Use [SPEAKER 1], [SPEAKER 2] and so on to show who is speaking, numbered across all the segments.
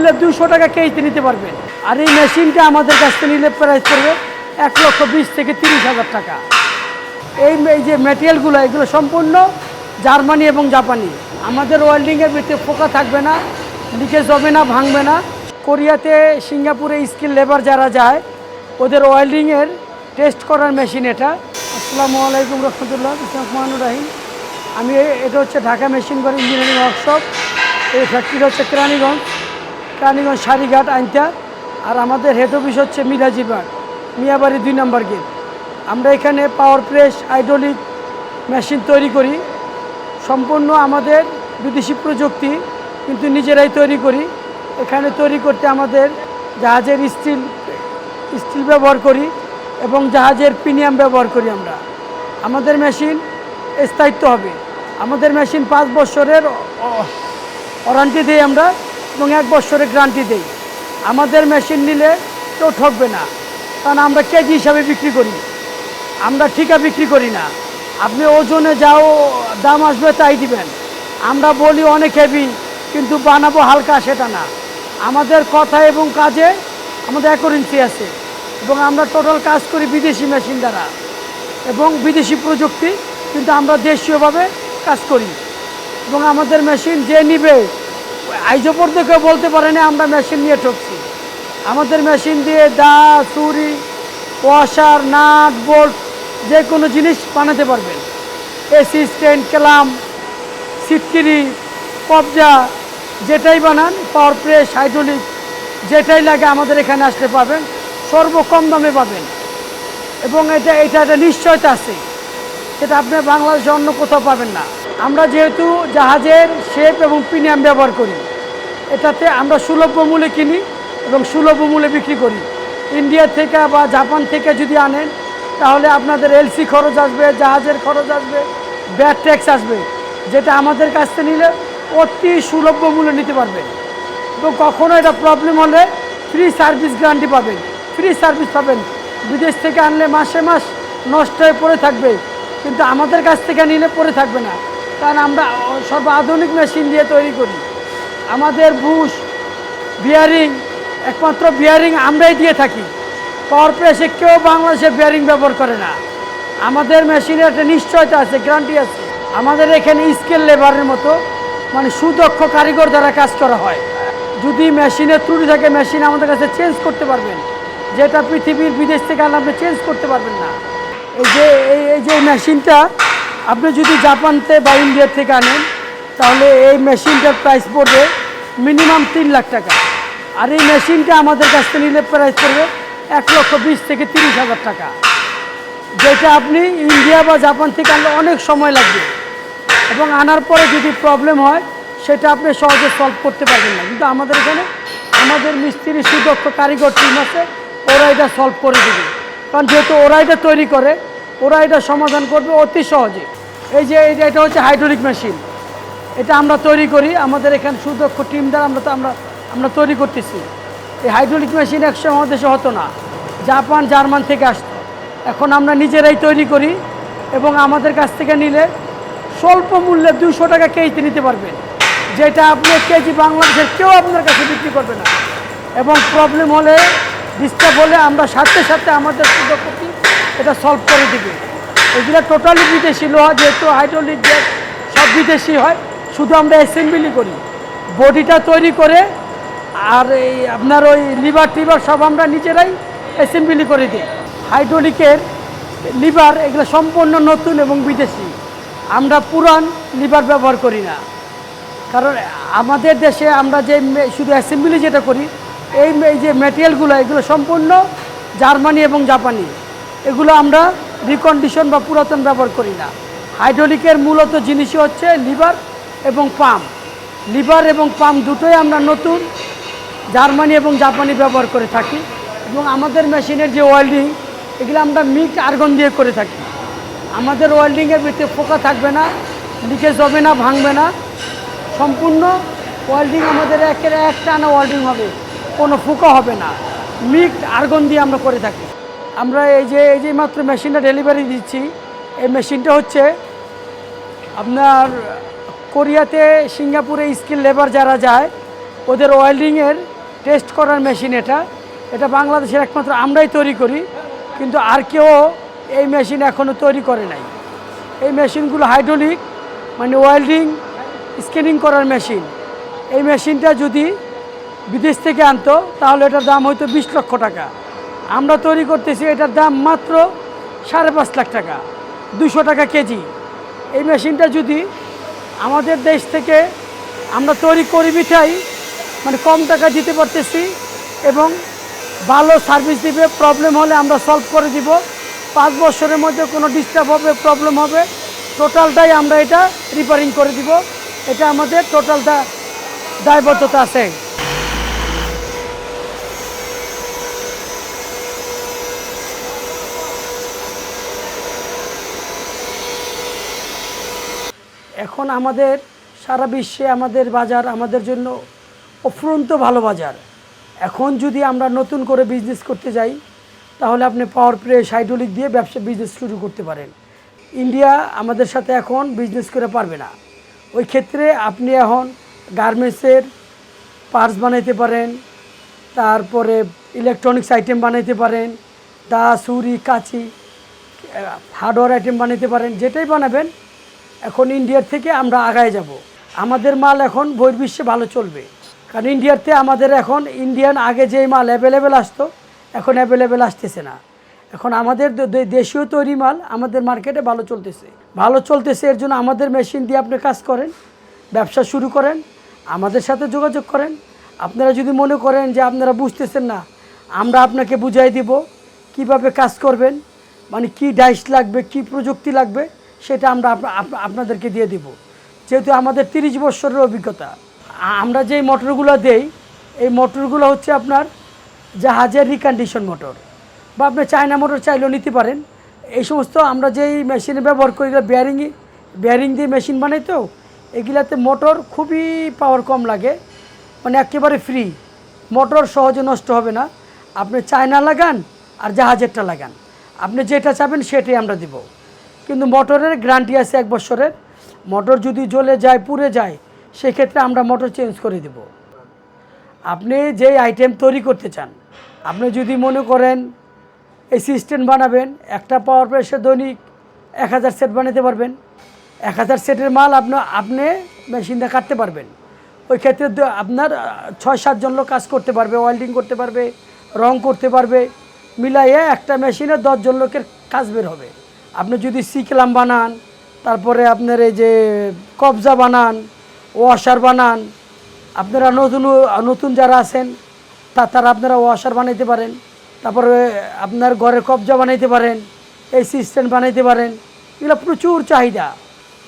[SPEAKER 1] মূল্যে দুশো টাকা কেজিতে নিতে পারবেন আর এই মেশিনটা আমাদের কাছ থেকে নিলে প্রাইস পড়বে এক লক্ষ বিশ থেকে তিরিশ হাজার টাকা। এই যে ম্যাটেরিয়ালগুলো এগুলো সম্পূর্ণ জার্মানি এবং জাপানি। আমাদের ওয়েল্ডিংয়ের ভিতরে পোকা থাকবে না লিকেজ হবে না, ভাঙবে না। কোরিয়াতে, সিঙ্গাপুরে স্কিল লেবার যারা যায়, ওদের ওয়েল্ডিংয়ের টেস্ট করার মেশিন এটা। আসসালামু আলাইকুম রহমতুল্লাহ রহমানুর রাহিম। আমি এটা হচ্ছে ঢাকা মেশিন ঘর ইঞ্জিনিয়ারিং ওয়ার্কশপ এই ফ্যাক্টরিটা হচ্ছে কেরানীগঞ্জ। কেরানীগঞ্জ সারিঘাট আইনটা আর আমাদের হেড অফিস হচ্ছে মিরাজিবাগ মিয়াবাড়ি দুই নম্বর গেট আমরা এখানে পাওয়ার প্রেস হাইড্রোলিক মেশিন তৈরি করি। সম্পূর্ণ আমাদের বিদেশি প্রযুক্তি কিন্তু নিজেরাই তৈরি করি। এখানে তৈরি করতে আমাদের জাহাজের স্টিল স্টিল ব্যবহার করি এবং জাহাজের প্রিমিয়াম ব্যবহার করি আমরা। আমাদের মেশিন স্থায়িত্ব হবে। আমাদের মেশিন পাঁচ বছরের ওয়ারান্টি দিই আমরা এবং এক বছরের গ্যারান্টি দিই। আমাদের মেশিন নিলে কেউ ঠকবে না। কারণ আমরা কেজি হিসাবে বিক্রি করি। আমরা ঠিকা বিক্রি করি না। আপনি ওজনে যাও, দাম আসবে তাই দিবেন। আমরা বলি অনেক হেভি কিন্তু বানাবো হালকা সেটা না। আমাদের কথা এবং কাজে আমাদের অ্যাকোরেন্সি আছে। এবং আমরা টোটাল কাজ করি বিদেশি মেশিন দ্বারা। এবং বিদেশি প্রযুক্তি, কিন্তু আমরা দেশীয়ভাবে কাজ করি। এবং আমাদের মেশিন যে নিবে আইজ পর্যন্ত বলতে পারে না আমরা মেশিন নিয়ে ঠকছি। আমাদের মেশিন দিয়ে দা চুরি ওয়াশার নাট, বোল্ট, যে কোনো জিনিস বানাতে পারবেন। এসি স্ট্যান্ড ক্যালাম সিটকিরি কবজা, যেটাই বানান, পাওয়ার প্রেস, হাইড্রোলিক, যেটাই লাগে আমাদের এখানে আসলে পাবেন, সর্বকম দামে পাবেন। এবং এটা এটা একটা নিশ্চয়তা আছে। সেটা আপনি বাংলাদেশে অন্য কোথাও পাবেন না। আমরা যেহেতু জাহাজের শেপ এবং প্রিমিয়াম ব্যবহার করি, এটাতে আমরা সুলভ মূল্যে কিনি এবং সুলভ মূল্যে বিক্রি করি। ইন্ডিয়া থেকে বা জাপান থেকে যদি আনেন, তাহলে আপনাদের এলসি খরচ আসবে, জাহাজের খরচ আসবে ব্যাট ট্যাক্স আসবে, যেটা আমাদের কাছ থেকে নিলে অতি সুলভ মূল্যে নিতে পারবেন। এবং কখনও এটা প্রবলেম হলে ফ্রি সার্ভিস গ্যারান্টি পাবেন। ফ্রি সার্ভিস পাবেন। বিদেশ থেকে আনলে মাসে মাস নষ্ট হয়ে পড়ে থাকবে। কিন্তু আমাদের কাছ থেকে নিলে পরে থাকবে না। কারণ আমরা সর্ব আধুনিক মেশিন দিয়ে তৈরি করি। আমাদের বুশ বিয়ারিং একমাত্র বিয়ারিং আমরাই দিয়ে থাকি। প্রেসে কেউ বাংলাদেশে বিয়ারিং ব্যবহার করে না। আমাদের মেশিনের একটা নিশ্চয়তা আছে গ্যারান্টি আছে। আমাদের এখানে স্কেল লেবারের মতো মানে সুদক্ষ কারিগর দ্বারা কাজ করা হয়। যদি মেশিনের ত্রুটি থাকে, মেশিন আমাদের কাছে চেঞ্জ করতে পারবেন। যেটা পৃথিবীর বিদেশ থেকে আনলে আপনি চেঞ্জ করতে পারবেন না। এই যে এই যে মেশিনটা, আপনি যদি জাপানতে বা ইন্ডিয়া থেকে আনেন, তাহলে এই মেশিনটার প্রাইস পড়বে মিনিমাম তিন লাখ টাকা। আর এই মেশিনটা আমাদের কাছ থেকে নিলে প্রাইস পড়বে এক লক্ষ বিশ থেকে তিরিশ হাজার টাকা। যেটা আপনি ইন্ডিয়া বা জাপান থেকে আনলে অনেক সময় লাগবে। এবং আনার পরে যদি প্রবলেম হয়, সেটা আপনি সহজে সলভ করতে পারবেন না। কিন্তু আমাদের এখানে, আমাদের মিস্ত্রি সুদক্ষ কারিগর টিম আছে, ওরা এটা সলভ করে দেবে। কারণ যেহেতু ওরা এটা তৈরি করে ওরা এটা সমাধান করবে অতি সহজে। এই যে যে এটা হচ্ছে হাইড্রোলিক মেশিন এটা আমরা তৈরি করি, আমাদের এখানে সুদক্ষ টিম দ্বারা আমরা তো, আমরা আমরা তৈরি করতেছি। এই হাইড্রোলিক মেশিন একসময় আমাদের দেশে হতো না। জাপান, জার্মান থেকে আসতো। এখন আমরা নিজেরাই তৈরি করি এবং আমাদের কাছ থেকে নিলে স্বল্প মূল্যে দুশো টাকা কেজিতে নিতে পারবেন। যেটা আপনি কেজি বাংলাদেশের কেউ আপনার কাছে বিক্রি করবে না। এবং প্রবলেম হলে ডিস্টার্ব হলে আমরা সাথে সাথে আমাদের সুদক্ষতি এটা সলভ করে দিবে। এগুলো টোটালি বিদেশি লোহা, যেহেতু হাইড্রোলিক গ্যাস সব বিদেশি হয়, শুধু আমরা অ্যাসেম্বলি করি। বডিটা তৈরি করে, আর এই আপনার ওই লিভার টিভার সব আমরা নিজেরাই অ্যাসেম্বলি করে দিই। হাইড্রোলিকের লিভার এগুলো সম্পূর্ণ নতুন এবং বিদেশি। আমরা পুরান লিভার ব্যবহার করি না। কারণ আমাদের দেশে আমরা যে শুধু অ্যাসেম্বলি যেটা করি, এই যে ম্যাটেরিয়ালগুলো এগুলো সম্পূর্ণ জার্মানি এবং জাপানি। এগুলো আমরা রিকন্ডিশন বা পুরাতন ব্যবহার করি না। হাইড্রোলিকের মূলত জিনিসই হচ্ছে লিভার এবং পাম্প লিভার এবং পাম্প দুটোই আমরা নতুন জার্মানি এবং জাপানি ব্যবহার করে থাকি এবং আমাদের মেশিনের যে ওয়েল্ডিং এগুলো আমরা মিক্স আর্গন দিয়ে করে থাকি। আমাদের ওয়েল্ডিংয়ের ভিতরে পোকা থাকবে না লিকেজ হবে না, ভাঙবে না। সম্পূর্ণ ওয়েল্ডিং আমাদের একের এক টানা ওয়েল্ডিং হবে, কোনো ফুকা হবে না। মিক্সড আর্গন দিয়ে আমরা করে থাকি। আমরা এই যে এই যে মাত্র মেশিনটা ডেলিভারি দিচ্ছি, এই মেশিনটা হচ্ছে আপনার কোরিয়াতে সিঙ্গাপুরে স্কিল লেবার যারা যায়, ওদের ওয়েল্ডিংয়ের টেস্ট করার মেশিন এটা। এটা বাংলাদেশের একমাত্র, আমরাই তৈরি করি, কিন্তু আর কেউ এই মেশিন এখনও তৈরি করে নাই। এই মেশিনগুলো হাইড্রোলিক মানে ওয়েল্ডিং স্ক্যানিং করার মেশিন এই মেশিনটা যদি বিদেশ থেকে আনতো, তাহলে এটার দাম হয়তো বিশ লক্ষ টাকা। আমরা তৈরি করতেছি এটার দাম মাত্র সাড়ে পাঁচ লাখ টাকা দুশো টাকা কেজি। এই মেশিনটা যদি আমাদের দেশ থেকে আমরা তৈরি করি মিঠাই মানে কম টাকা দিতে পারতেছি এবং ভালো সার্ভিস দিবে, প্রবলেম হলে আমরা সলভ করে দিব। পাঁচ বছরের মধ্যে কোনো ডিস্টার্ব হবে, প্রবলেম হবে, টোটালটাই আমরা এটা রিপেয়ারিং করে দিব। এটা আমাদের টোটালটা দায়বদ্ধতা আছে। এখন আমাদের সারা বিশ্বে আমাদের বাজার আমাদের জন্য অফুরন্ত ভালো বাজার। এখন যদি আমরা নতুন করে বিজনেস করতে যাই, তাহলে আপনি পাওয়ার প্রেস হাইড্রোলিক দিয়ে ব্যবসা বিজনেস শুরু করতে পারেন। ইন্ডিয়া আমাদের সাথে এখন বিজনেস করে পারবে না। ওই ক্ষেত্রে আপনি এখন গার্মেন্টসের পার্স বানাইতে পারেন, তারপরে ইলেকট্রনিক্স আইটেম বানাইতে পারেন দা ছুরি কাঁচি হার্ডওয়্যার আইটেম বানাইতে পারেন, যেটাই বানাবেন এখন ইন্ডিয়ার থেকে আমরা আগায় যাব। আমাদের মাল এখন বহির্বিশ্বে ভালো চলবে। কারণ ইন্ডিয়াতে আমাদের এখন ইন্ডিয়ান আগে যেই মাল অ্যাভেলেবেল আসতো, এখন অ্যাভেলেবেল আসতেছে না। এখন আমাদের দেশীয় তৈরি মাল আমাদের মার্কেটে ভালো চলতেছে। ভালো চলতেছে এর জন্য আমাদের মেশিন দিয়ে আপনি কাজ করেন, ব্যবসা শুরু করেন, আমাদের সাথে যোগাযোগ করেন। আপনারা যদি মনে করেন যে আপনারা বুঝতেছেন না, আমরা আপনাকে বুঝাই দিব, কীভাবে কাজ করবেন মানে কি ডাইস লাগবে, কি প্রযুক্তি লাগবে। সেটা আমরা আপনা- আপনা- আপনাদেরকে দিয়ে দিব। যেহেতু আমাদের তিরিশ বছরের অভিজ্ঞতা আমরা যেই মোটরগুলো দেই, এই মোটরগুলো হচ্ছে আপনার জাহাজের রিকন্ডিশন মোটর বা আপনি চায়না মোটর চাইলেও নিতে পারেন। এই সমস্ত আমরা যেই মেশিনে ব্যবহার করি বেয়ারিংই বেয়ারিং দিয়ে মেশিন বানাই তো, এগুলাতে মোটর খুবই পাওয়ার কম লাগে মানে একেবারে ফ্রি মোটর সহজে নষ্ট হবে না। আপনি চায়না লাগান আর জাহাজেরটা লাগান। আপনি যেটা চাবেন সেটাই আমরা দিব। কিন্তু মোটরের গ্যারান্টি আছে এক বছরের। মোটর যদি জ্বলে যায়, পুড়ে যায়, সেক্ষেত্রে আমরা মোটর চেঞ্জ করে দেব। আপনি যে আইটেম তৈরি করতে চান, আপনি যদি মনে করেন এই সিস্টেম বানাবেন, একটা পাওয়ার প্রেসে দৈনিক এক হাজার সেট বানাতে পারবেন। এক হাজার সেটের মাল আপনার আপনি মেশিনটা কাটতে পারবেন। ওই ক্ষেত্রে আপনার ছয় সাতজন লোক কাজ করতে পারবে ওয়েল্ডিং করতে পারবে, রং করতে পারবে, মিলাইয়ে একটা মেশিনে দশজন লোকের কাজ বের হবে। আপনি যদি সিকলাম বানান, তারপরে আপনার এই যে কবজা বানান, ওয়াশার বানান, আপনারা নতুন নতুন যারা আছেন, তা তারা আপনারা ওয়াশার বানাইতে পারেন, তারপরে আপনার ঘরে কবজা বানাইতে পারেন এই সিস্টেম বানাইতে পারেন, এগুলো প্রচুর চাহিদা।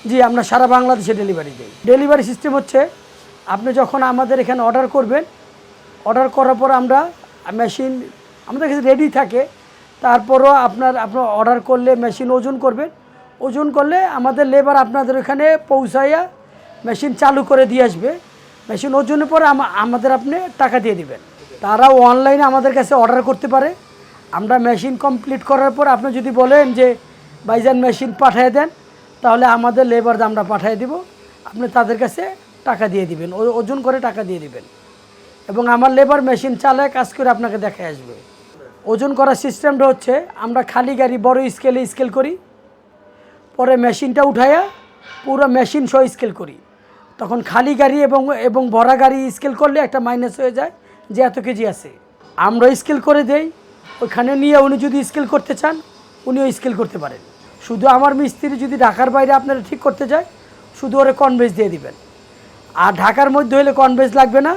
[SPEAKER 1] জি, আমরা সারা বাংলাদেশে ডেলিভারি দিই। ডেলিভারি সিস্টেম হচ্ছে, আপনি যখন আমাদের এখানে অর্ডার করবেন অর্ডার করার পর আমরা মেশিন আমাদের কাছে রেডি থাকে তারপরও আপনার আপনার অর্ডার করলে মেশিন ওজন করবেন ওজন করলে আমাদের লেবার আপনাদের ওখানে পৌঁছাইয়া মেশিন চালু করে দিয়ে আসবে। মেশিন ওজনের পরে আমাদের আপনি টাকা দিয়ে দিবেন। তারাও অনলাইনে আমাদের কাছে অর্ডার করতে পারে। আমরা মেশিন কমপ্লিট করার পর আপনি যদি বলেন যে বাইজান মেশিন পাঠিয়ে দেন, তাহলে আমাদের লেবার আমরা পাঠিয়ে দিব। আপনি তাদের কাছে টাকা দিয়ে দিবেন। ওজন করে টাকা দিয়ে দিবেন। এবং আমার লেবার মেশিন চালায় কাজ করে আপনাকে দেখে আসবে। ওজন করার সিস্টেমটা হচ্ছে, আমরা খালি গাড়ি বড় স্কেলে স্কেল করি, পরে মেশিনটা উঠাইয়া পুরো মেশিন সহ স্কেল করি। তখন খালি গাড়ি এবং এবং ভরা গাড়ি স্কেল করলে একটা মাইনাস হয়ে যায় যে এত কেজি আছে। আমরা স্কেল করে দেই, ওইখানে নিয়ে উনি যদি স্কেল করতে চান, উনিও স্কেল করতে পারেন। শুধু আমার মিস্ত্রি যদি ঢাকার বাইরে আপনারা ঠিক করতে যায়, শুধু ওরে কনভেজ দিয়ে দিবেন। আর ঢাকার মধ্যে হলে কনভেজ লাগবে না,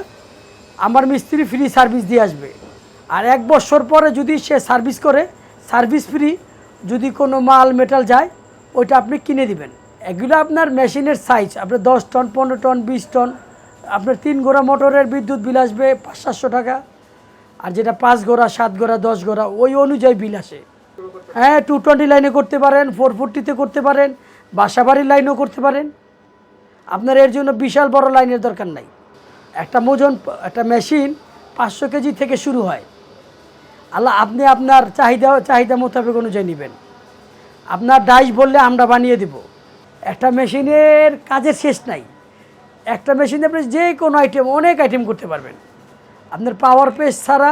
[SPEAKER 1] আমার মিস্ত্রি ফ্রি সার্ভিস দিয়ে আসবে। আর এক বছর পরে যদি সে সার্ভিস করে, সার্ভিস ফ্রি যদি কোনো মাল, মেটাল যায়, ওইটা আপনি কিনে দিবেন। এগুলো আপনার মেশিনের সাইজ আপনার দশ টন, পনেরো টন, বিশ টন, আপনার তিন গোড়া মোটরের বিদ্যুৎ বিল আসবে পাঁচ, সাতশো টাকা। আর যেটা পাঁচ গোড়া সাত গোড়া দশ গোড়া ওই অনুযায়ী বিল আসে। হ্যাঁ টু টোয়েন্টি লাইনে করতে পারেন ফোর ফোরটিতে করতে পারেন বাসাবাড়ির লাইনেও করতে পারেন। আপনার এর জন্য বিশাল বড় লাইনের দরকার নাই। একটা মোজন, একটা মেশিন পাঁচশো কেজি থেকে শুরু হয়। আল্লাহ, আপনি আপনার চাহিদা চাহিদা মোতাবেক অনুযায়ী নেবেন। আপনার ডাইস বললে আমরা বানিয়ে দেব। একটা মেশিনের কাজের শেষ নাই। একটা মেশিনে আপনি যে কোনো আইটেম অনেক আইটেম করতে পারবেন। আপনার পাওয়ার পেস ছাড়া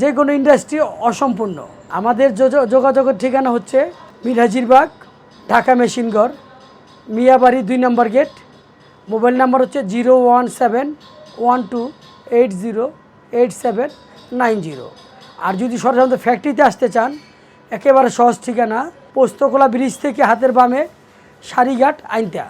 [SPEAKER 1] যে কোনো ইন্ডাস্ট্রি অসম্পূর্ণ। আমাদের যোগাযোগের ঠিকানা হচ্ছে মিরহাজিরবাগ ঢাকা মেশিনঘর মিয়াবাড়ি দুই নম্বর গেট। মোবাইল নাম্বার হচ্ছে zero one seven one two eight zero eight seven nine zero. আর যদি সরাসরি ফ্যাক্টরিতে আসতে চান, একেবারে সহজ ঠিকানা, পোস্তকোলা ব্রিজ থেকে হাতের বামে সারিঘাট আইনতা।